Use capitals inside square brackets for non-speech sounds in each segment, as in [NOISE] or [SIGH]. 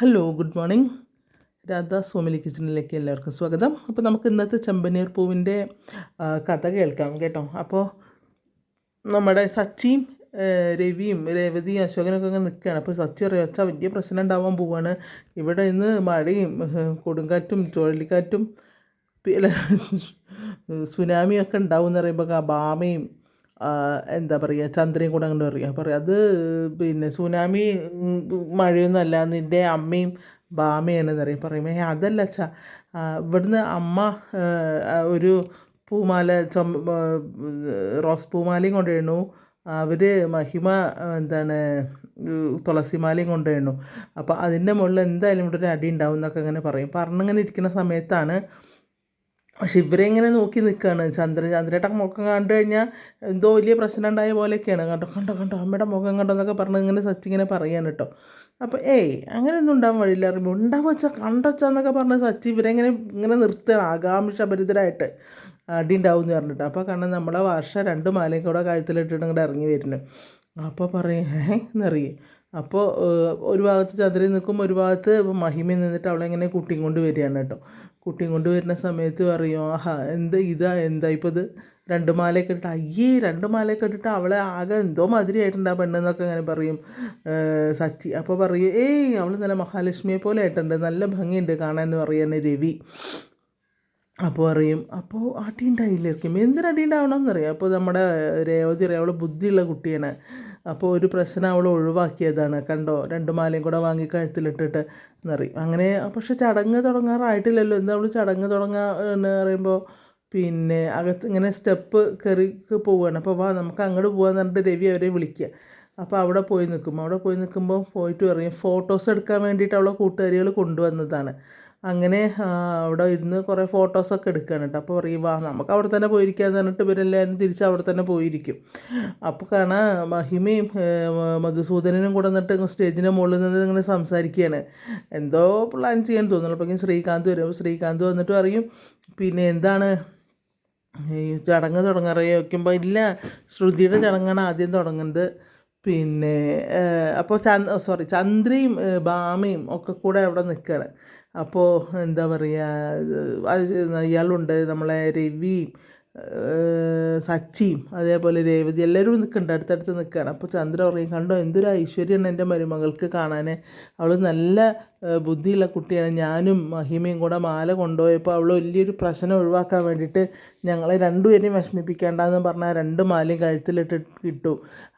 Hello good morning Radha സോമിലി കിച്ചണിലേക്ക് എല്ലാവർക്കും സ്വാഗതം. അപ്പോൾ നമുക്ക് ഇന്നത്തെ ചെമ്പനീർ പൂവിന്റെ കഥ കേൾക്കാം കേട്ടോ. അപ്പോൾ നമ്മുടെ സച്ചിയും രവിയും രേവതിയും അശോകനൊക്കെ ഇങ്ങനെ നിൽക്കുകയാണ് അപ്പോൾ സച്ചി വെച്ചാൽ വലിയ പ്രശ്നം ഉണ്ടാവാൻ പോവാണ്. ഇവിടെ ഇന്ന് മഴയും കൊടുങ്കാറ്റും ചുഴലിക്കാറ്റും സുനാമിയൊക്കെ ഉണ്ടാവും എന്ന് പറയുമ്പോൾ ബാമയും എന്താ പറയുക ചന്ദ്രയും കൂടെ അങ്ങോട്ട് പറയുക പറയാം അത് പിന്നെ സുനാമി ഉം, മഴയൊന്നും അല്ല നിന്റെ അമ്മയും ബാമയാണെന്ന് പറയും. പറയുമ്പോൾ "ഏ, അതല്ല അച്ഛാ. ഇവിടുന്ന് അമ്മ ഒരു പൂമാല ചുമ റോസ് പൂമാലയും കൊണ്ടുവരുന്നു. അവർ മഹിമ എന്താണ് തുളസിമാലയും കൊണ്ടുവരുന്നു. അപ്പോൾ അതിന്റെ മുകളിൽ എന്തായാലും ഇവിടെ ഒരു അടി ഉണ്ടാവും എന്നൊക്കെ അങ്ങനെ പറയും. പറഞ്ഞിങ്ങനെ ഇരിക്കുന്ന സമയത്താണ് പക്ഷെ ഇവരെ ഇങ്ങനെ നോക്കി നിൽക്കുകയാണ് ചന്ദ്ര ചന്ദ്രയുടെ മുഖം കണ്ടു കഴിഞ്ഞാൽ എന്തോ വലിയ പ്രശ്നം ഉണ്ടായ പോലെയൊക്കെയാണ്. കണ്ടോ കണ്ടോ കണ്ടോ അമ്മയുടെ മുഖം കണ്ടോ എന്നൊക്കെ പറഞ്ഞ് ഇങ്ങനെ സച്ചി ഇങ്ങനെ പറയാണ് കേട്ടോ. അപ്പോൾ ഏയ് അങ്ങനെയൊന്നും ഉണ്ടാകാൻ വഴിയില്ല. അറിയുമ്പോൾ ഉണ്ടാവും വെച്ചാൽ കണ്ടോച്ചാന്നൊക്കെ പറഞ്ഞ് സച്ചി ഇവരെ ഇങ്ങനെ ഇങ്ങനെ നിർത്തുകയാണ്. ആകാംക്ഷഭരിതരായിട്ട് അടി ഉണ്ടാവും എന്ന് പറഞ്ഞിട്ട്. അപ്പോൾ കണ്ണ് നമ്മളെ വർഷ രണ്ട് മാലയും കൂടെ കഴുത്തിലിട്ടിട്ട് ഇങ്ങോട്ട് ഇറങ്ങി വരുന്നു. അപ്പോൾ പറയും എന്നറിയേ. അപ്പോൾ ഒരു ഭാഗത്ത് ചന്ദ്രൻ നിൽക്കും ഒരു ഭാഗത്ത് മഹിമ നിന്നിട്ട് അവളെ ഇങ്ങനെ കുട്ടിയും കൊണ്ട് വരികയാണ് കേട്ടോ. കുട്ടിയും കൊണ്ട് വരുന്ന സമയത്ത് പറയും ആഹാ എന്താ ഇതാ എന്താ ഇപ്പോൾ ഇത്? രണ്ട് മാലയൊക്കെ ഇട്ടിട്ട് അയ്യേ രണ്ട് മാലയൊക്കെ ഇട്ടിട്ട് അവളെ ആകെ എന്തോ മാതിരി ആയിട്ടുണ്ട് ആ പെണ്ണെന്നൊക്കെ അങ്ങനെ പറയും സച്ചി. അപ്പോൾ പറയും ഏയ് അവൾ നല്ല മഹാലക്ഷ്മിയെ പോലെ ആയിട്ടുണ്ട് നല്ല ഭംഗിയുണ്ട് കാണാൻ എന്ന് രവി. അപ്പോൾ പറയും അപ്പോൾ അടി ഉണ്ടായില്ലായിരിക്കും എന്തിന് ഉണ്ടാവണം എന്നറിയാം. അപ്പോൾ നമ്മുടെ രേവതി അറിയാം അവൾ ബുദ്ധിയുള്ള കുട്ടിയാണ്. അപ്പോൾ ഒരു പ്രശ്നം അവൾ ഒഴിവാക്കിയതാണ്. കണ്ടോ? രണ്ട് മാലയും കൂടെ വാങ്ങി കഴുത്തിലിട്ടിട്ട് എന്നറിയും അങ്ങനെ പക്ഷെ ചടങ്ങ് തുടങ്ങാറായിട്ടില്ലല്ലോ. എന്താ അവൾ ചടങ്ങ് തുടങ്ങാ എന്ന് പറയുമ്പോൾ പിന്നെ അകത്ത് ഇങ്ങനെ സ്റ്റെപ്പ് കയറി പോവുകയാണ് അപ്പോൾ വാ നമുക്ക് അങ്ങോട്ട് പോകാമെന്ന് പറഞ്ഞിട്ട് രവി അവരെ വിളിക്കുക അപ്പോൾ അവിടെ പോയി നിൽക്കും. അവിടെ പോയി നിൽക്കുമ്പോൾ പോയിട്ട് പറയും ഫോട്ടോസ് എടുക്കാൻ വേണ്ടിയിട്ട് അവളെ കൂട്ടുകാരികൾ കൊണ്ടുവന്നതാണ്. അങ്ങനെ അവിടെ ഇരുന്ന് കുറേ ഫോട്ടോസൊക്കെ എടുക്കുകയാണ് കേട്ടോ. അപ്പോൾ പറയും വാ നമുക്ക് അവിടെ തന്നെ പോയിരിക്കാന്ന് പറഞ്ഞിട്ട് ഇവരെല്ലാവരും തിരിച്ച് അവിടെ തന്നെ പോയിരിക്കും. അപ്പോൾ കാണാൻ മഹിമയും മധുസൂദനനും കൂടെ നിന്നിട്ട് സ്റ്റേജിന്റെ മുകളിൽ നിന്ന് ഇങ്ങനെ സംസാരിക്കുകയാണ്. എന്തോ പ്ലാൻ ചെയ്യാൻ തോന്നുന്നു. അപ്പോൾ ശ്രീകാന്ത് വരും. ശ്രീകാന്ത് വന്നിട്ട് പറയും പിന്നെ എന്താണ്? ഈ ചടങ്ങ് തുടങ്ങാറേ? വയ്ക്കുമ്പോൾ ഇല്ല ശ്രുതിയുടെ ചടങ്ങാണ് ആദ്യം തുടങ്ങുന്നത്. പിന്നെ അപ്പോൾ ചന്ദ് സോറി ചന്ദ്രയും ഭാമയും ഒക്കെ കൂടെ അവിടെ നിൽക്കുകയാണ്. അപ്പോൾ എന്താ പറയുക ഇയാളുണ്ട് നമ്മളെ രവിയും സച്ചിയും അതേപോലെ രേവതി എല്ലാവരും നിൽക്കുന്നുണ്ട് അടുത്തടുത്ത് നിൽക്കുകയാണ് അപ്പോൾ ചന്ദ്ര പറയും കണ്ടോ എന്തൊരു ഐശ്വര്യമാണ് എന്റെ മരുമകൾക്ക് കാണാൻ അവൾ നല്ല ബുദ്ധിയുള്ള കുട്ടിയാണ്. ഞാനും മഹിമയും കൂടെ മാല കൊണ്ടുപോയപ്പോൾ അവൾ വലിയൊരു പ്രശ്നം ഒഴിവാക്കാൻ വേണ്ടിയിട്ട് ഞങ്ങളെ രണ്ടുപേരെയും വിഷമിപ്പിക്കേണ്ടെന്ന് പറഞ്ഞാൽ രണ്ട് മാലയും കഴുത്തിലിട്ട് ഇട്ടു.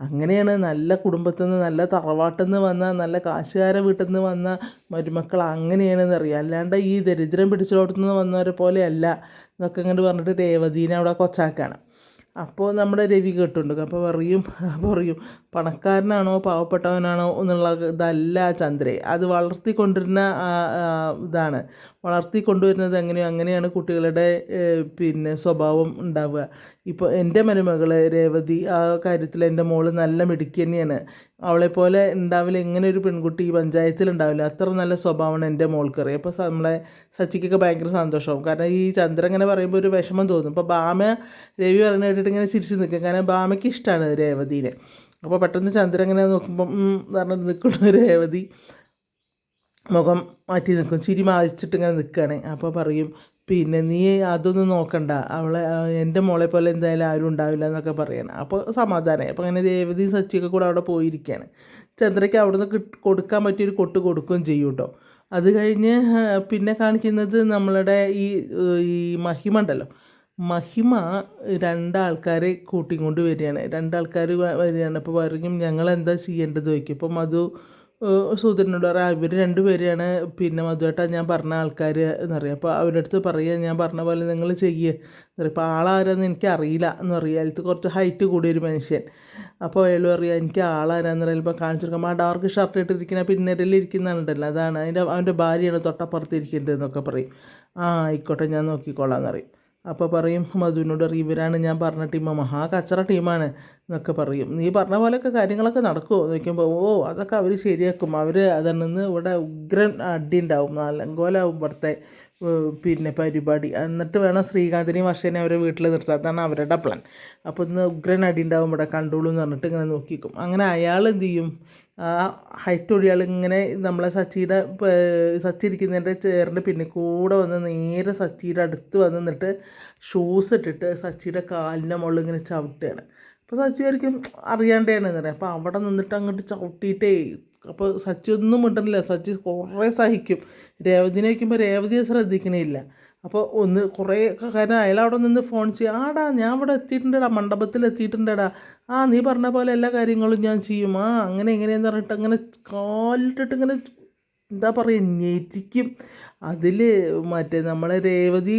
അങ്ങനെയാണ് നല്ല കുടുംബത്തിൽ നിന്ന് നല്ല തറവാട്ടിൽ നിന്ന് വന്ന നല്ല കാശുകാരെ വീട്ടിൽ നിന്ന് വന്ന മരുമക്കൾ അങ്ങനെയാണെന്ന് അറിയാം. അല്ലാണ്ട് ഈ ദരിദ്രം പിടിച്ചിടത്തുനിന്ന് വന്നവരെ പോലെയല്ല എന്നൊക്കെ ഇങ്ങോട്ട് പറഞ്ഞിട്ട് രേവതീനെ അവിടെ കൊച്ചാക്കാണ്. അപ്പോൾ നമ്മുടെ രവി കേട്ടുണ്ട് അപ്പോൾ പറയും പറയും പണക്കാരനാണോ പാവപ്പെട്ടവനാണോ എന്നുള്ള ഇതല്ല ചന്ദ്രേ. അത് വളർത്തിക്കൊണ്ടിരുന്ന ഇതാണ്. വളർത്തിക്കൊണ്ടുവരുന്നത് എങ്ങനെയോ അങ്ങനെയാണ് കുട്ടികളുടെ പിന്നെ സ്വഭാവം ഉണ്ടാവുക. ഇപ്പോൾ എന്റെ മരുമകൾ രേവതി ആ കാര്യത്തിൽ എന്റെ മോൾ നല്ല മിടുക്കി തന്നെയാണ്. അവളെപ്പോലെ ഉണ്ടാവില്ല. ഇങ്ങനെ ഒരു പെൺകുട്ടി ഈ പഞ്ചായത്തിൽ ഉണ്ടാവില്ല അത്ര നല്ല സ്വഭാവമാണ് എന്റെ മോൾക്കറി അപ്പോൾ നമ്മളെ സച്ചിക്കൊക്കെ ഭയങ്കര സന്തോഷമാവും. കാരണം ഈ ചന്ദ്രൻ ഇങ്ങനെ പറയുമ്പോൾ ഒരു വിഷമം തോന്നും. അപ്പോൾ ബാമ രവി പറഞ്ഞു കേട്ടിട്ട് ഇങ്ങനെ ചിരിച്ച് നിൽക്കും കാരണം ബാമയ്ക്ക് ഇഷ്ടമാണ് രേവതിനെ. അപ്പോൾ പെട്ടെന്ന് ചന്ദ്രൻ ഇങ്ങനെ നോക്കുമ്പം പറഞ്ഞിട്ട് നിൽക്കുന്ന രേവതി മുഖം മാറ്റി നിൽക്കും. ചിരി മാതിച്ചിട്ട് ഇങ്ങനെ നിൽക്കുകയാണ്. അപ്പോൾ പറയും പിന്നെ നീ അതൊന്നും നോക്കണ്ട. അവളെ എന്റെ മോളെ പോലെ എന്തായാലും ആരും ഉണ്ടാവില്ല എന്നൊക്കെ പറയണം. അപ്പോൾ സമാധാനമായി അപ്പോൾ അങ്ങനെ രേവതി സച്ചിയൊക്കെ കൂടെ അവിടെ പോയിരിക്കുകയാണ് ചന്ദ്രയ്ക്ക് അവിടുന്ന് കിട്ട് കൊടുക്കാൻ പറ്റിയൊരു കൊട്ട് കൊടുക്കുകയും ചെയ്യും കേട്ടോ. അത് കഴിഞ്ഞ് പിന്നെ കാണിക്കുന്നത് നമ്മളുടെ ഈ ഈ മഹിമ ഉണ്ടല്ലോ. മഹിമ രണ്ടാൾക്കാരെ കൂട്ടിക്കൊണ്ട് വരികയാണ്. രണ്ടാൾക്കാർ വരികയാണ്. അപ്പോൾ പറഞ്ഞു ഞങ്ങൾ എന്താ ചെയ്യേണ്ടത്? ചോദിക്കും. അപ്പോൾ മധു സൂര്യനോട് പറയാം ഇവർ രണ്ടുപേരെയാണ് പിന്നെ മധുവേട്ടാ ഞാൻ പറഞ്ഞ ആൾക്കാർ എന്നറിയാം അപ്പോൾ അവരുടെ അടുത്ത് പറയുക ഞാൻ പറഞ്ഞ പോലെ നിങ്ങൾ ചെയ്യുക എന്നറിയാം അപ്പോൾ ആളാരാന്ന് എനിക്ക് അറിയില്ല എന്ന് പറയുക അതിലത്ത് കുറച്ച് ഹൈറ്റ് കൂടിയ ഒരു മനുഷ്യൻ. അപ്പോൾ അയാൾ പറയുക എനിക്ക് ആളാരാന്ന് പറയുമ്പോൾ കാണിച്ചു കൊടുക്കാം. ആ ഡാർക്ക് ഷർട്ട് ഇട്ടിരിക്കുന്ന ആളുണ്ടല്ലോ അതാണ്. അതിന്റെ അവന്റെ ഭാര്യയാണ് തൊട്ടപ്പുറത്ത് ഇരിക്കേണ്ടത് എന്നൊക്കെ പറയും. ആ ആയിക്കോട്ടെ ഞാൻ നോക്കിക്കോളാം എന്നറിയും അപ്പോൾ പറയും മധുവിനോട് പറയും ഇവരാണ് ഞാൻ പറഞ്ഞ ടീം മഹാ കച്ചറ ടീമാണ് എന്നൊക്കെ പറയും. നീ പറഞ്ഞ പോലെയൊക്കെ കാര്യങ്ങളൊക്കെ നടക്കുമോ എന്ന് ചോദിക്കുമ്പോൾ ഓ അതൊക്കെ അവർ ശരിയാക്കും. അവർ അതിൽ നിന്ന് ഇവിടെ ഉഗ്രൻ അടി ഉണ്ടാവും. നാലങ്കോലാവും ഇവിടുത്തെ പിന്നെ പരിപാടി. എന്നിട്ട് വേണം ശ്രീകാന്തിനെയും വർഷേനെ അവരെ വീട്ടിൽ നിർത്താൻ. അതാണ് അവരുടെ പ്ലാൻ അപ്പോൾ ഇന്ന് ഉഗ്രൻ അടി ഉണ്ടാവും ഇവിടെ കണ്ടോളൂ എന്ന് പറഞ്ഞിട്ട് ഇങ്ങനെ നോക്കിക്കും. അങ്ങനെ അയാൾ എന്ത് ചെയ്യും? ആ ഹൈറ്റ് ഒഴിയാൾ ഇങ്ങനെ നമ്മളെ സച്ചിയുടെ സച്ചി ഇരിക്കുന്നതിന്റെ ചേറിന്റെ പിന്നെ കൂടെ വന്ന് നേരെ സച്ചിയുടെ അടുത്ത് വന്ന് നിന്നിട്ട് ഷൂസ് ഇട്ടിട്ട് സച്ചിയുടെ കാലിന്റെ മുകളിൽ ഇങ്ങനെ ചവിട്ടുകയാണ്. അപ്പോൾ സച്ചി ആയിരിക്കും അറിയാണ്ടാണ് പറയാം. അപ്പോൾ അവിടെ നിന്നിട്ട് അങ്ങോട്ട് ചവിട്ടിയിട്ടേ അപ്പോൾ സച്ചി ഒന്നും മിണ്ടണില്ല. സച്ചി കുറേ സഹിക്കും. രേവതിനെ വയ്ക്കുമ്പോൾ രേവതിയെ ശ്രദ്ധിക്കണില്ല. അപ്പോൾ ഒന്ന് കുറേ കാരണം അയാൾ അവിടെ നിന്ന് ഫോൺ ചെയ്യും ആടാ ഞാൻ ഇവിടെ എത്തിയിട്ടുണ്ടടാ മണ്ഡപത്തിൽ എത്തിയിട്ടുണ്ടടാ. ആ നീ പറഞ്ഞ പോലെ എല്ലാ കാര്യങ്ങളും ഞാൻ ചെയ്യും. ആ അങ്ങനെ എങ്ങനെയാന്ന് പറഞ്ഞിട്ട് അങ്ങനെ കാലിട്ടിട്ട് ഇങ്ങനെ എന്താ പറയുക ഞെരിക്കും. അതിൽ മറ്റേ നമ്മളെ രേവതി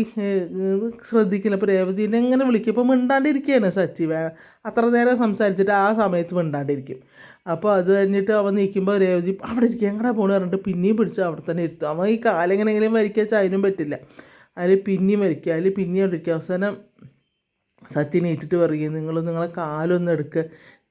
ശ്രദ്ധിക്കില്ല അപ്പോൾ രേവതിനെ എങ്ങനെ വിളിക്കും. അപ്പോൾ മിണ്ടാണ്ടിരിക്കുകയാണ് സച്ചി. അത്ര നേരം സംസാരിച്ചിട്ട് ആ സമയത്ത് മിണ്ടാണ്ടിരിക്കും. അപ്പോൾ അത് കഴിഞ്ഞിട്ട് അവൻ നിൽക്കുമ്പോൾ രേവതി അവിടെ ഇരിക്കുക എങ്ങടാ പോണെന്ന് പറഞ്ഞിട്ട് പിന്നെയും പിടിച്ച് അവിടെ തന്നെ ഇരുത്തും. അവൻ ഈ കാലെങ്ങനെങ്കിലും വരിക്കുക വെച്ചാൽ പറ്റില്ല. അതിൽ പിന്നെയും വരിക്കുക അതിൽ പിന്നെയും ഇരിക്കുക അവസാനം സത്യൻ ഏറ്റിട്ട് പറയും നിങ്ങൾ നിങ്ങളെ കാലൊന്ന് എടുക്കുക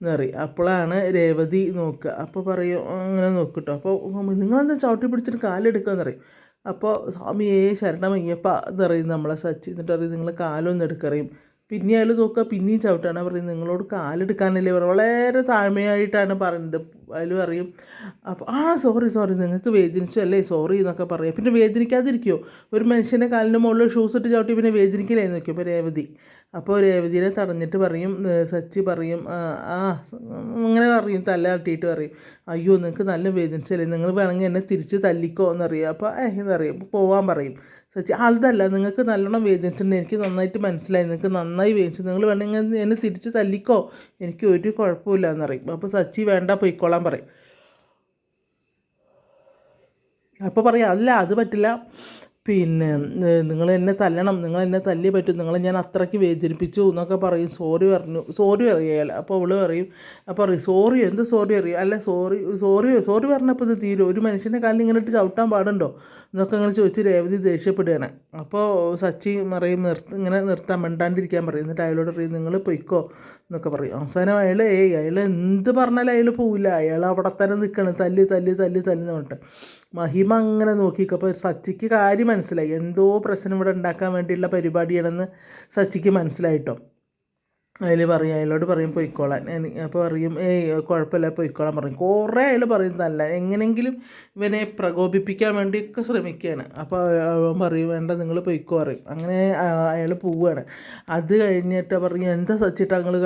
എന്ന് പറയും. അപ്പോഴാണ് രേവതി നോക്കുക. അപ്പോൾ പറയും അങ്ങനെ നോക്കിട്ടോ. അപ്പോൾ നിങ്ങളെന്താ ചവിട്ടി പിടിച്ചിട്ട് കാലെടുക്കാന്ന് പറയും. അപ്പോൾ സ്വാമിയേ ശരണമയ്യപ്പ എന്ന് പറയും നമ്മളെ സച്ചി. എന്നിട്ട് പറയും നിങ്ങൾ കാലൊന്ന് എടുക്കറിയും പിന്നെ അയാൾ നോക്കുക പിന്നെയും ചവിട്ടാണ് പറയുന്നത്. നിങ്ങളോട് കാലെടുക്കാനല്ലേ പറയും വളരെ താഴ്മയായിട്ടാണ് പറയുന്നത്. അതിൽ പറയും അപ്പോൾ ആ സോറി സോറി നിങ്ങൾക്ക് വേദനിച്ചല്ലേ? സോറി എന്നൊക്കെ പറയാം. പിന്നെ വേദനിക്കാതിരിക്കുമോ ഒരു മനുഷ്യന്റെ കാലിന്റെ മുകളിൽ ഷൂസ് ഇട്ട് ചവിട്ടി പിന്നെ വേദനിക്കില്ലേ നോക്കിയോ ഇപ്പോൾ രേവതി. അപ്പോൾ രേവതിനെ തടഞ്ഞിട്ട് പറയും സച്ചി പറയും ആ അങ്ങനെ പറയും തല തട്ടിയിട്ട് പറയും. അയ്യോ നിങ്ങൾക്ക് നല്ല വേദനിച്ചല്ലേ നിങ്ങൾ വേണമെങ്കിൽ എന്നെ തിരിച്ച് തല്ലിക്കോ എന്നറിയാം. അപ്പോൾ ഏഹ് എന്നറിയാം പോവാൻ പറയും. സച്ചി അതല്ല നിങ്ങൾക്ക് നല്ലോണം വേദനിച്ചിട്ടുണ്ട് എനിക്ക് നന്നായിട്ട് മനസ്സിലായി നിങ്ങൾക്ക് നന്നായി വേദിച്ചു നിങ്ങൾ വേണമെങ്കിൽ എന്നെ തിരിച്ച് തല്ലിക്കോ എനിക്ക് ഒരു കുഴപ്പമില്ല എന്നറിയും. അപ്പോൾ സച്ചി വേണ്ട പൊയ്ക്കോളാൻ പറയും. അപ്പോൾ പറയാം അല്ല അത് പറ്റില്ല പിന്നെ നിങ്ങൾ എന്നെ തല്ലണം നിങ്ങൾ എന്നെ തല്ലി പറ്റും നിങ്ങളെ ഞാൻ അത്രയ്ക്ക് വേദനിപ്പിച്ചു എന്നൊക്കെ പറയും. സോറി പറഞ്ഞു സോറി അറിയാൽ അപ്പോൾ അവൾ പറയും അപ്പോൾ പറയും സോറി എന്ത് സോറി അറിയും? അല്ല സോറി സോറി സോറി പറഞ്ഞപ്പോൾ ഇത് തീരും. ഒരു മനുഷ്യന്റെ കാലിൽ ഇങ്ങനെ ഇട്ട് ചവിട്ടാൻ പാടുണ്ടോ? എന്നൊക്കെ അങ്ങനെ ചോദിച്ച് രേവതി ദേഷ്യപ്പെടുകയാണ്. അപ്പോൾ സച്ചി പറയും നിർത്ത് ഇങ്ങനെ നിർത്താൻ മിണ്ടാണ്ടിരിക്കാൻ പറയും. എന്നിട്ട് അയാളോട് പറയും നിങ്ങൾ പൊയ്ക്കോ എന്നൊക്കെ പറയും. അവസാനം അയാൾ ഏയ് അയാൾ എന്ത് പറഞ്ഞാലും അയാൾ പോവില്ല. അയാൾ അവിടെ തന്നെ നിൽക്കണം. തല്ലി തല്ലി തല്ലി തല്ലി എന്ന് പറഞ്ഞിട്ട്. മഹിമ അങ്ങനെ നോക്കിക്കപ്പോൾ സച്ചിക്ക് കാര്യം മനസ്സിലായി. എന്തോ പ്രശ്നം ഇവിടെ ഉണ്ടാക്കാൻ വേണ്ടിയുള്ള പരിപാടിയാണെന്ന് സച്ചിക്ക് മനസ്സിലായിട്ടോ. അതിൽ പറയും അയാളോട് പറയും പൊയ്ക്കോളാൻ. അപ്പോൾ പറയും ഏയ് കുഴപ്പമില്ല പൊയ്ക്കോളാൻ പറയും. കുറേ അയാൾ പറയുന്നതല്ല എങ്ങനെങ്കിലും ഇവനെ പ്രകോപിപ്പിക്കാൻ വേണ്ടിയൊക്കെ ശ്രമിക്കുകയാണ്. അപ്പോൾ അവൻ പറയും വേണ്ട നിങ്ങൾ പൊയ്ക്കോ പറയും. അങ്ങനെ അയാൾ പോവുകയാണ്. അത് കഴിഞ്ഞിട്ട് പറയും എന്താ സച്ചിട്ട് അങ്ങൾ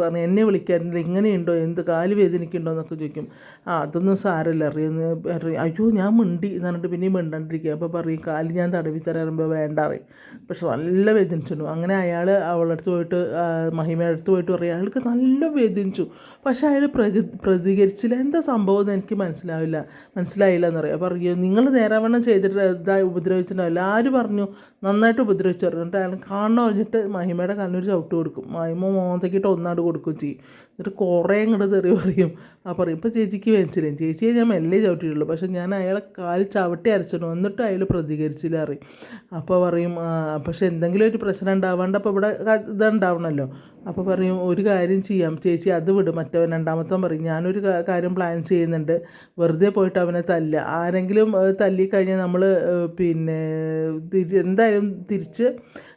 പറഞ്ഞു എന്നെ വിളിക്കാറില്ല ഇങ്ങനെയുണ്ടോ എന്ത് കാൽ വേദനിക്കുന്നുണ്ടോ എന്നൊക്കെ ചോദിക്കും. ആ അതൊന്നും സാരമില്ല അറിയുന്ന അറിയും അയ്യോ ഞാൻ മിണ്ടി എന്ന് പറഞ്ഞിട്ട് പിന്നെയും മിണ്ടാണ്ടിരിക്കുക അപ്പോൾ പറയും കാൽ ഞാൻ തടവി തരാറുമ്പോൾ വേണ്ട അറിയും പക്ഷെ നല്ല വേദനിച്ചിട്ടുണ്ടോ അങ്ങനെ അയാൾ അവളടുത്ത് പോയിട്ട് ആ, മഹിമയുടെ അടുത്ത് പോയിട്ട് പറയും അയാൾക്ക് നല്ല വേദനിച്ചു. പക്ഷേ അയാൾ പ്രതി പ്രതികരിച്ചില്ല. എന്താ സംഭവം എന്ന് എനിക്ക് മനസ്സിലാവില്ല. മനസ്സിലായില്ല എന്ന് പറയാം. പറയോ നിങ്ങൾ നേരാവണ്ണം ചെയ്തിട്ട് ഇതായി ഉപദ്രവിച്ചിട്ടുണ്ടാവില്ല. ആര് പറഞ്ഞു? നന്നായിട്ട് ഉപദ്രവിച്ചു പറഞ്ഞിട്ട് അയാൾ കാണണം പറഞ്ഞിട്ട് മഹിമയുടെ കണ്ണൊരു ചവിട്ട് കൊടുക്കും. മഹിമ മോന്തക്കിട്ട് ഒന്നാട് കൊടുക്കുകയും ചെയ്യും. എന്നിട്ട് കുറേ ഇങ്ങോട്ട് തെറി പറയും. ആ പറയും ഇപ്പോൾ ചേച്ചിക്ക് വെച്ചില്ലേ ചേച്ചിയെ ഞാൻ മെല്ലെ ചവിട്ടിയിട്ടുള്ളൂ. പക്ഷെ ഞാൻ അയാളെ കാൽ ചവിട്ടി അരച്ചിട്ടു എന്നിട്ട് അയാൾ പ്രതികരിച്ചില്ല അറിയും അപ്പോൾ പറയും പക്ഷേ എന്തെങ്കിലും ഒരു പ്രശ്നം ഉണ്ടാവാണ്ട് അപ്പോൾ ഇവിടെ ഇതുണ്ടാവണമല്ലോ അപ്പോൾ പറയും ഒരു കാര്യം ചെയ്യാം. ചേച്ചി അത് വിടും. മറ്റവൻ രണ്ടാമത്തവൻ പറയും ഞാനൊരു കാര്യം പ്ലാൻ ചെയ്യുന്നുണ്ട്. വെറുതെ പോയിട്ട് അവനെ തല്ല. ആരെങ്കിലും തല്ലിക്കഴിഞ്ഞാൽ നമ്മൾ പിന്നെ എന്തായാലും തിരിച്ച്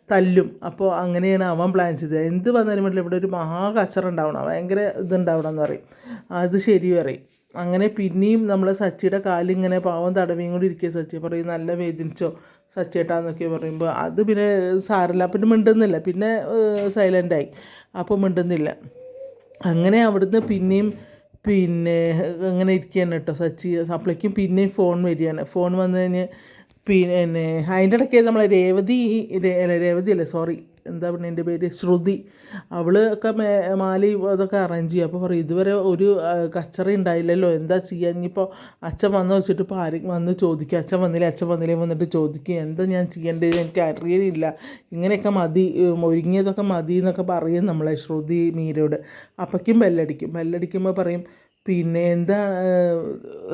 തല്ലും. അപ്പോൾ അങ്ങനെയാണ് അവൻ പ്ലാൻ ചെയ്തത്. എന്ത് വന്നാലും വേണ്ടില്ല ഇവിടെ ഒരു മഹാ കച്ചറ ഉണ്ടാവണം. ഭയങ്കര ഇതുണ്ടാവണം എന്ന് പറയും. അത് ശരി പറയും. അങ്ങനെ പിന്നെയും നമ്മളെ സച്ചിയുടെ കാലിങ്ങനെ പാവം തടവിയും കൂടി ഇരിക്കുക സച്ചി പറയും നല്ല വേദനിച്ചോ സച്ചേട്ടാന്നൊക്കെ പറയുമ്പോൾ അത് പിന്നെ സാരല്ല. പിന്നെ മിണ്ടുന്നില്ല. പിന്നെ സൈലന്റായി അപ്പോൾ മിണ്ടുന്നില്ല. അങ്ങനെ അവിടുന്ന് പിന്നെയും പിന്നെ അങ്ങനെ ഇരിക്കുകയാണ് കേട്ടോ സച്ചി. സപ്ലൈക്കും പിന്നെയും ഫോൺ വരികയാണ്. ഫോൺ വന്നു കഴിഞ്ഞ് പിന്നെ അതിന്റെ ഇടയ്ക്ക് നമ്മളെ രേവതി രേവതി അല്ലേ സോറി എന്താ പറയുക എന്റെ പേര്? ശ്രുതി. അവൾ ഒക്കെ മേ മാലയും അതൊക്കെ അറേഞ്ച് ചെയ്യും. അപ്പോൾ പറയും ഇതുവരെ ഒരു കച്ചറി ഉണ്ടായില്ലല്ലോ എന്താ ചെയ്യുക ഇനിയിപ്പോൾ അച്ഛൻ വന്ന്? വെച്ചിട്ട് ഇപ്പോൾ ആരും വന്ന് ചോദിക്കുക അച്ഛൻ വന്നില്ലേ? അച്ഛൻ വന്നില്ലേ വന്നിട്ട് ചോദിക്കുക എന്താ ഞാൻ ചെയ്യേണ്ടത്? എനിക്ക് അറിയില്ല ഇങ്ങനെയൊക്കെ മതി ഒരുങ്ങിയതൊക്കെ മതി എന്നൊക്കെ പറയും നമ്മളെ ശ്രുതി മീരയോട്. അപ്പയ്ക്കും ബെല്ലടിക്കും. ബെല്ലടിക്കുമ്പോൾ പറയും പിന്നെ എന്താ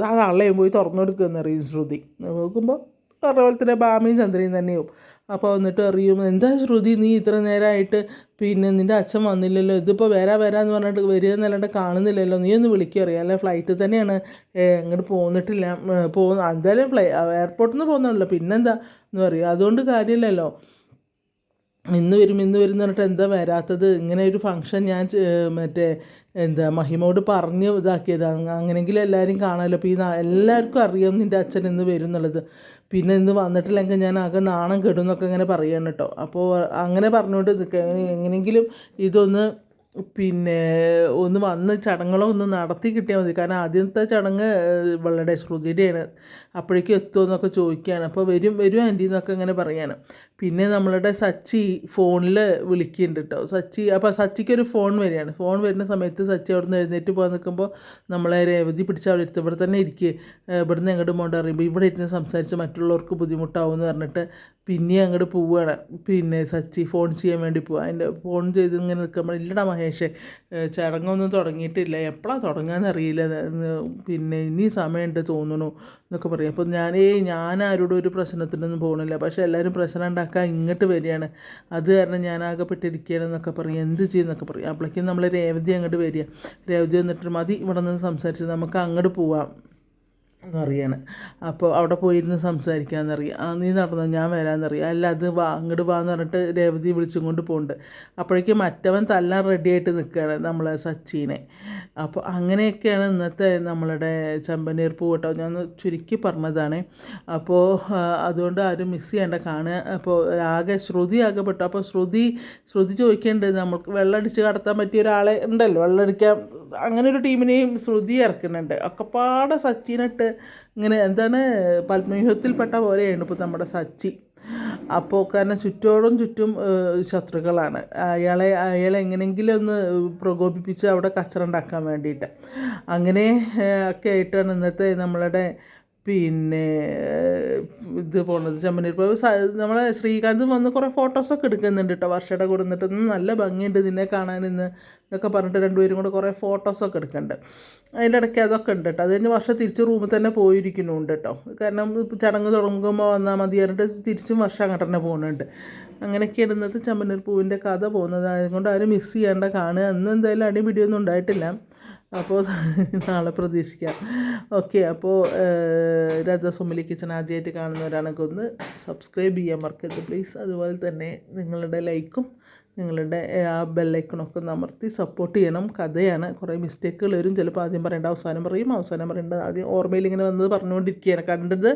ആ അള്ളയും പോയി തുറന്നു കൊടുക്കുക എന്നറിയും ശ്രുതി. നോക്കുമ്പോൾ പറഞ്ഞ പോലെ തന്നെ ബാമിയും ചന്ദ്രയും തന്നെയും. അപ്പോൾ വന്നിട്ട് അറിയും എന്താ ശ്രുതി നീ ഇത്ര നേരമായിട്ട് പിന്നെ നിന്റെ അച്ഛൻ വന്നില്ലല്ലോ? ഇതിപ്പോൾ വരാ വരാന്ന് പറഞ്ഞിട്ട് വരിക എന്നല്ലാണ്ട് കാണുന്നില്ലല്ലോ? നീ ഒന്ന് വിളിക്കുക അറിയാം. അല്ലെ? ഫ്ലൈറ്റിൽ തന്നെയാണ്. ഇങ്ങോട്ട് പോന്നിട്ടില്ല. പോകുന്ന എന്തായാലും ഫ്ലൈ എയർപോർട്ടിൽ നിന്ന് പോകുന്നുള്ളൂ പിന്നെന്താ? എന്ന് പറയും അതുകൊണ്ട് കാര്യമില്ലല്ലോ. ഇന്ന് വരും ഇന്ന് വരും എന്ന് പറഞ്ഞിട്ട് എന്താ വരാത്തത്? ഇങ്ങനെ ഒരു ഫംഗ്ഷൻ ഞാൻ മറ്റേ എന്താ മഹിമോട് പറഞ്ഞ് ഇതാക്കിയത്. അങ്ങനെയെങ്കിലും എല്ലാവരും കാണാമല്ലോ അപ്പോൾ ഈ എല്ലാവർക്കും അറിയാം നിന്റെ അച്ഛൻ ഇന്ന് വരും എന്നുള്ളത്. പിന്നെ ഇന്ന് വന്നിട്ടില്ലെങ്കിൽ ഞാൻ ആകെ നാണം കെടും എന്നൊക്കെ ഇങ്ങനെ പറയാണ് കേട്ടോ. അപ്പോൾ അങ്ങനെ പറഞ്ഞുകൊണ്ട് നിൽക്കുക എങ്ങനെയെങ്കിലും ഇതൊന്ന് പിന്നെ ഒന്ന് വന്ന് ചടങ്ങുകളോ ഒന്ന് നടത്തി കിട്ടിയാൽ മതി. കാരണം ആദ്യത്തെ ചടങ്ങ് വളരെ ശ്രുതിയുടെയാണ്. അപ്പോഴേക്കും എത്തുമോ എന്നൊക്കെ ചോദിക്കുകയാണ്. അപ്പോൾ വരും വരും ആന്റി എന്നൊക്കെ ഇങ്ങനെ പറയാണ് പിന്നെ നമ്മളുടെ സച്ചി ഫോണിൽ വിളിക്കുന്നുണ്ട് കേട്ടോ. സച്ചി അപ്പോൾ സച്ചിക്കൊരു ഫോൺ വരികയാണ്. ഫോൺ വരുന്ന സമയത്ത് സച്ചി അവിടെ നിന്ന് എഴുന്നേറ്റ് പോകാൻ നിൽക്കുമ്പോൾ നമ്മളെ രേവതി പിടിച്ച് അവിടെ എടുത്ത് ഇവിടെ തന്നെ ഇരിക്കുക ഇവിടുന്ന് എങ്ങോട്ട് പോകേണ്ട അറിയുമ്പോൾ ഇവിടെ ഇരുന്ന് സംസാരിച്ച് മറ്റുള്ളവർക്ക് ബുദ്ധിമുട്ടാവും എന്ന് പറഞ്ഞിട്ട് പിന്നെ അങ്ങോട്ട് പോവുകയാണ് പിന്നെ സച്ചി ഫോൺ ചെയ്യാൻ വേണ്ടി പോവുക അതിന്റെ ഫോൺ ചെയ്ത് ഇങ്ങനെ നിൽക്കുമ്പോൾ ഇല്ലടാ മഹേഷേ ചടങ്ങൊന്നും തുടങ്ങിയിട്ടില്ല. എപ്പോഴാണ് തുടങ്ങാന്ന് അറിയില്ല. പിന്നെ ഇനി സമയമുണ്ട് തോന്നുന്നു എന്നൊക്കെ പറയും. അപ്പോൾ ഞാൻ ഏയ് ഞാൻ ആരോടും ഒരു പ്രശ്നത്തിനൊന്നും പോകണില്ല പക്ഷേ എല്ലാവരും പ്രശ്നം ഉണ്ടാക്കാൻ ഇങ്ങോട്ട് വരികയാണ് അത് കാരണം ഞാൻ ആകെപ്പെട്ടിരിക്കുകയാണ് എന്നൊക്കെ പറയും. എന്ത് ചെയ്യുന്നൊക്കെ പറയും. അപ്പോഴേക്കും നമ്മൾ രേവതി അങ്ങോട്ട് വരിക. രേവതി വന്നിട്ട് മതി. ഇവിടെ നിന്ന് സംസാരിച്ച് നമുക്ക് അങ്ങോട്ട് പോവാം. എന്നറിയാണ് അപ്പോൾ അവിടെ പോയിരുന്ന് സംസാരിക്കാമെന്നറിയാം ആ നീ നടന്നോ ഞാൻ വരാമെന്നറിയാം അല്ല അത് വാ അങ്ങോട്ട് വാന്ന് പറഞ്ഞിട്ട് രേവതി വിളിച്ചും കൊണ്ട് പോകുന്നുണ്ട് അപ്പോഴേക്കും മറ്റവൻ തല്ലാൻ റെഡിയായിട്ട് നിൽക്കുകയാണ് നമ്മളെ സച്ചിനെ. അപ്പോൾ അങ്ങനെയൊക്കെയാണ് ഇന്നത്തെ നമ്മളുടെ ചമ്പനീർ പൂ കേട്ടോ. ഞാൻ ചുരുക്കി പറഞ്ഞതാണ്. അപ്പോൾ അതുകൊണ്ട് ആരും മിസ് ചെയ്യേണ്ട. കാണുക. അപ്പോൾ ആകെ ശ്രുതി ആകെപ്പെട്ടു. പെട്ടു അപ്പോൾ ശ്രുതി ശ്രുതി ചോദിക്കേണ്ടത് നമുക്ക് വെള്ളമടിച്ച് കടത്താൻ പറ്റിയ ഒരാളെ ഉണ്ടല്ലോ. വെള്ളമടിക്കാൻ അങ്ങനെ ഒരു ടീമിനെയും ശ്രുതി ഇറക്കുന്നുണ്ട്. ഒക്കെപ്പാടെ സച്ചിനിട്ട് ഇങ്ങനെ എന്താണ് പത്മവ്യൂഹത്തിൽപ്പെട്ട പോലെയാണ് ഇപ്പോൾ നമ്മുടെ സച്ചി. അപ്പോൾ കാരണം ചുറ്റോടും ചുറ്റും ശത്രുക്കളാണ്. അയാളെ അയാളെ എങ്ങനെയെങ്കിലും ഒന്ന് പ്രകോപിപ്പിച്ച് അവിടെ കച്ചറ ഉണ്ടാക്കാൻ വേണ്ടിയിട്ട്. അങ്ങനെ ഒക്കെ ആയിട്ടാണ് ഇന്നത്തെ നമ്മളുടെ പിന്നെ ഇത് പോണത് ചെമ്മനീർ ഇപ്പോൾ നമ്മളെ ശ്രീകാന്ത് വന്ന് കുറേ ഫോട്ടോസൊക്കെ എടുക്കുന്നുണ്ട് കേട്ടോ വർഷയുടെ കൂടെ നിന്നിട്ട്. നല്ല ഭംഗിയുണ്ട് നിന്നെ കാണാൻ ഇന്ന് എന്നൊക്കെ പറഞ്ഞിട്ട് രണ്ടുപേരും കൂടെ കുറേ ഫോട്ടോസൊക്കെ എടുക്കുന്നുണ്ട് അതിന്റെ ഇടയ്ക്ക് അതൊക്കെ ഉണ്ട് കേട്ടോ അത് കഴിഞ്ഞ് വർഷം തിരിച്ച് റൂമിൽ തന്നെ പോയിരിക്കുന്നുണ്ട് കേട്ടോ കാരണം ചടങ്ങ് തുടങ്ങുമ്പോൾ വന്നാൽ മതി പറഞ്ഞിട്ട് തിരിച്ചും വർഷം അങ്ങോട്ട് തന്നെ പോകുന്നുണ്ട് അങ്ങനെയൊക്കെയാണ് ഇന്നത്തെ ചെമ്മനീർ പൂവിന്റെ കഥ പോകുന്നത്. അതുകൊണ്ട് ആരും മിസ് ചെയ്യേണ്ട കാണുക. അന്ന് എന്തായാലും അടിപിടിയൊന്നും ഉണ്ടായിട്ടില്ല. അപ്പോൾ [LAUGHS] നാളെ പ്രതീക്ഷിക്കാം. ഓക്കെ അപ്പോൾ രഥസുമലി കിച്ചൺ ആദ്യമായിട്ട് കാണുന്നവരാണെങ്കിൽ ഒന്ന് സബ്സ്ക്രൈബ് ചെയ്യാൻ മറക്കരുത് പ്ലീസ്. അതുപോലെ തന്നെ നിങ്ങളുടെ ലൈക്കും നിങ്ങളുടെ ആ ബെല്ലൈക്കണൊക്കെ അമർത്തി സപ്പോർട്ട് ചെയ്യണം. കഥയാണ്. കുറേ മിസ്റ്റേക്കുകൾ വരും. ചിലപ്പോൾ ആദ്യം പറയേണ്ട അവസാനം പറയും. അവസാനം പറയേണ്ടത് ആദ്യം ഓർമ്മയിൽ ഇങ്ങനെ വന്നത് പറഞ്ഞുകൊണ്ടിരിക്കുകയാണ്. കണ്ടത്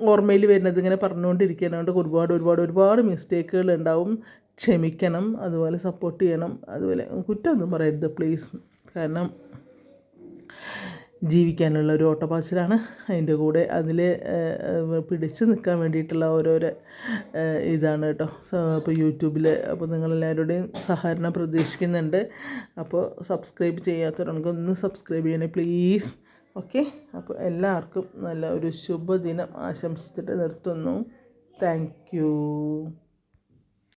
ഓർമ്മയിൽ വരുന്നത് ഇങ്ങനെ പറഞ്ഞുകൊണ്ടിരിക്കുകയാണ്. അതുകൊണ്ട് ഒരുപാട് ഒരുപാട് ഒരുപാട് മിസ്റ്റേക്കുകൾ ഉണ്ടാവും. ക്ഷമിക്കണം. അതുപോലെ സപ്പോർട്ട് ചെയ്യണം. അതുപോലെ കുറ്റമൊന്നും പറയരുത് പ്ലീസ്. കാരണം ജീവിക്കാനുള്ള ഒരു ഓട്ടപ്പാച്ചിലാണ്. അതിന്റെ കൂടെ അതിൽ പിടിച്ചു നിൽക്കാൻ വേണ്ടിയിട്ടുള്ള ഓരോരോ ഇതാണ് കേട്ടോ. അപ്പോൾ യൂട്യൂബിൽ അപ്പോൾ നിങ്ങളെല്ലാവരുടെയും സഹകരണം പ്രതീക്ഷിക്കുന്നുണ്ട്. അപ്പോൾ സബ്സ്ക്രൈബ് ചെയ്യാത്തവരാണെങ്കിൽ ഒന്ന് സബ്സ്ക്രൈബ് ചെയ്യണേ പ്ലീസ്. ഓക്കെ? അപ്പോൾ എല്ലാവർക്കും നല്ല ഒരു ശുഭദിനം ആശംസിച്ചിട്ട് നിർത്തുന്നു. താങ്ക്